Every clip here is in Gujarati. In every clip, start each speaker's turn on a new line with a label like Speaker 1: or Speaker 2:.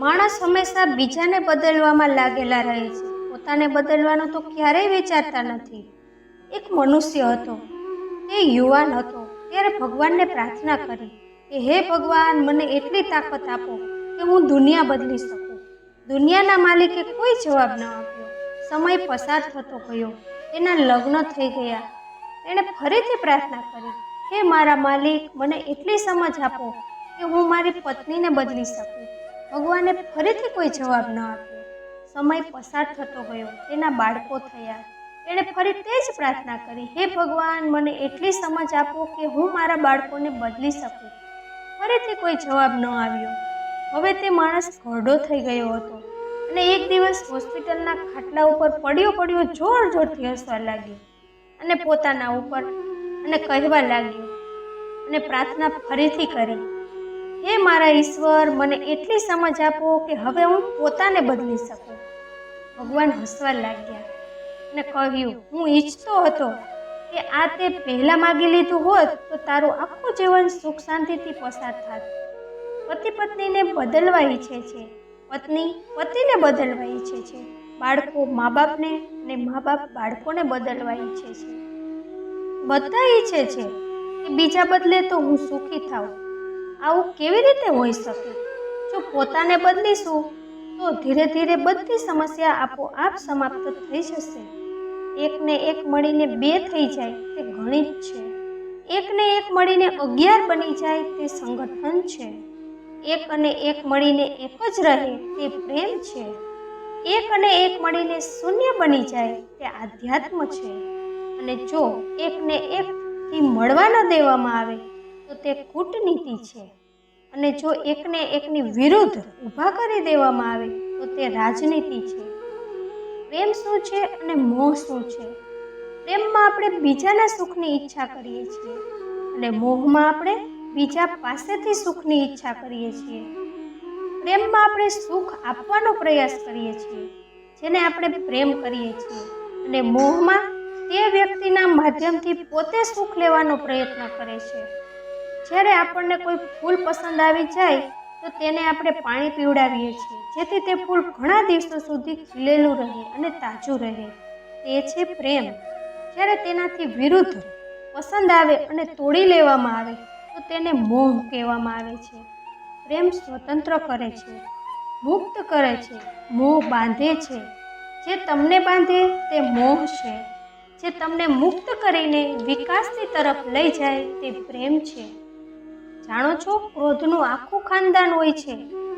Speaker 1: માણસ હંમેશા બીજાને બદલવામાં લાગેલા રહે છે. પોતાને બદલવાનો તો ક્યારેય વિચારતા નથી. એક મનુષ્ય હતો. તે યુવાન હતો. ત્યારે ભગવાનને પ્રાર્થના કરી કે, હે ભગવાન, મને એટલી તાકાત આપો કે હું દુનિયા બદલી શકું. દુનિયાના માલિકે કોઈ જવાબ ન આપ્યો. સમય પસાર થતો ગયો. તેના લગ્ન થઈ ગયા. તેણે ફરીથી પ્રાર્થના કરી, હે મારા માલિક, મને એટલી સમજ આપો કે હું મારી પત્નીને બદલી શકું. ભગવાને ફરીથી કોઈ જવાબ ન આપ્યો. સમય પસાર થતો ગયો. તેના બાળકો થયા. તેણે ફરી તે જ પ્રાર્થના કરી, હે ભગવાન, મને એટલી સમજ આપો કે હું મારા બાળકોને બદલી શકું. ફરીથી કોઈ જવાબ ન આવ્યો. હવે તે માણસ ઘરડો થઈ ગયો હતો અને એક દિવસ હોસ્પિટલના ખાટલા ઉપર પડ્યો પડ્યો જોર જોરથી હસવા લાગ્યો અને પોતાના ઉપર અને કહેવા લાગ્યો અને પ્રાર્થના ફરીથી કરી. હે મારા ઈશ્વર, મને એટલી સમજ આપો કે હવે હું પોતાને બદલી શકું. ભગવાન હસવા લાગ્યા અને કહ્યું, હું ઈચ્છતો હતો કે આ તે પહેલાં માગી લીધું હોત તો તારું આખું જીવન સુખ શાંતિથી પસાર થાત. પતિ પત્નીને બદલવા ઈચ્છે છે. પત્ની પતિને બદલવા ઈચ્છે છે. બાળકો મા બાપને અને મા બાપ બાળકોને બદલવા ઈચ્છે છે. બધા ઈચ્છે છે કે બીજા બદલે તો હું સુખી થાઉં. આવું કેવી રીતે હોઈ શકે? જો પોતાને બદલીશું, તો ધીરે ધીરે બધી સમસ્યા આપોઆપ સમાપ્ત થઈ જશે. એકને એક મળીને બે થઈ જાય તે ગણિત છે. એકને એક મળીને અગિયાર બની જાય તે સંગઠન છે. એક અને એક મળીને એક જ રહે તે પ્રેમ છે. એક અને એક મળીને શૂન્ય બની જાય તે આધ્યાત્મ છે. અને જો એકને એકથી મળવા ન દેવામાં આવે તો તે કૂટનીતિ છે. અને જો એકને એકની વિરુદ્ધ ઊભા કરી દેવામાં આવે, તો તે રાજનીતિ છે. પ્રેમ શું છે અને મોહ શું છે? પ્રેમમાં આપણે બીજાના સુખની ઈચ્છા કરીએ છીએ. અને મોહમાં આપણે બીજા પાસેથી સુખની ઈચ્છા કરીએ છીએ. પ્રેમમાં આપણે સુખ આપવાનો પ્રયાસ કરીએ છીએ, જેને આપણે પ્રેમ કરીએ છીએ. અને મોહમાં તે વ્યક્તિના માધ્યમથી પોતે સુખ લેવાનો પ્રયત્ન કરે છે. જ્યારે આપણને કોઈ ફૂલ પસંદ આવી જાય, તો તેને આપણે પાણી પીવડાવીએ છીએ. જેથી તે ફૂલ ઘણા દિવસો સુધી ખીલેલું રહે અને તાજું રહે. તે છે પ્રેમ. જ્યારે તેનાથી વિરુદ્ધ પસંદ આવે અને તોડી લેવામાં આવે, તો તેને મોહ કહેવામાં આવે છે. પ્રેમ સ્વતંત્ર કરે છે, મુક્ત કરે છે, મોહ બાંધે છે. જે તમને બાંધે, તે મોહ છે. જે તમને મુક્ત કરીને વિકાસની તરફ લઈ જાય, તે પ્રેમ છે. જાણો છો? ક્રોધનું આખું ખાનદાન હોય છે.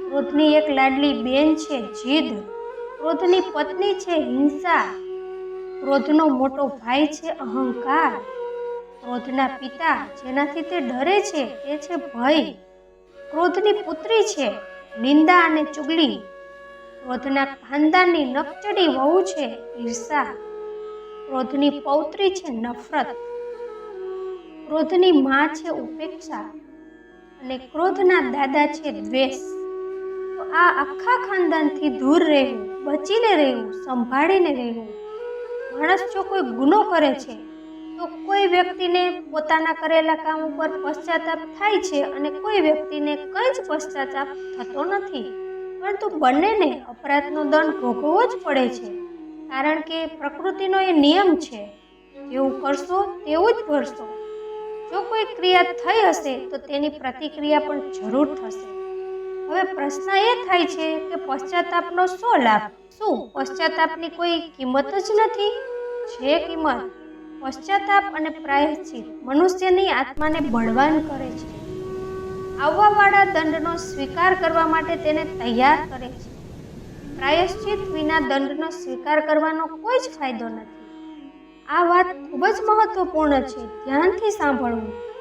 Speaker 1: ક્રોધની એક લાડલી બેન છે, જીદ. ક્રોધની પત્ની છે, હિંસા. ક્રોધનો મોટો ભાઈ છે, અહંકાર. ક્રોધના પિતા, જેનાથી તે ડરે છે, તે છે ભય. ક્રોધની પુત્રી છે, નિંદા અને ચુગલી. ક્રોધના ખાનદાનની નકચડી વહુ છે, ઈર્ષા. ક્રોધની પૌત્રી છે, નફરત. ક્રોધની માં છે, ઉપેક્ષા. અને ક્રોધના દાદા છે દ્વેષ. આ આખા ખાનદાનથી દૂર રહેવું, બચીને રહેવું, સંભાળીને રહેવું. માણસ જો કોઈ ગુનો કરે છે, તો કોઈ વ્યક્તિને પોતાના કરેલા કામ ઉપર પશ્ચાતાપ થાય છે અને કોઈ વ્યક્તિને કંઈ જ પશ્ચાતાપ થતો નથી. પરંતુ બંનેને અપરાધનો દંડ ભોગવવો જ પડે છે, કારણ કે પ્રકૃતિનો એ નિયમ છે, જેવું કરશો તેવું જ ભરશો. જો કોઈ ક્રિયા થઈ હશે, તો તેની પ્રતિક્રિયા પણ જરૂર થશે. હવે પ્રશ્ન એ થાય છે કે પશ્ચાતાપનો શું લાભ? શું પશ્ચાતાપની કોઈ કિંમત જ નથી? છે કિંમત. પશ્ચાતાપ અને પ્રાયશ્ચિત મનુષ્યની આત્માને બળવાન કરે છે. આવવાવાળા દંડનો સ્વીકાર કરવા માટે તેને તૈયાર કરે છે. પ્રાયશ્ચિત વિના દંડનો સ્વીકાર કરવાનો કોઈ જ ફાયદો નથી. આ વાત ખૂબ જ મહત્વપૂર્ણ છે. ધ્યાનથી સાંભળવું.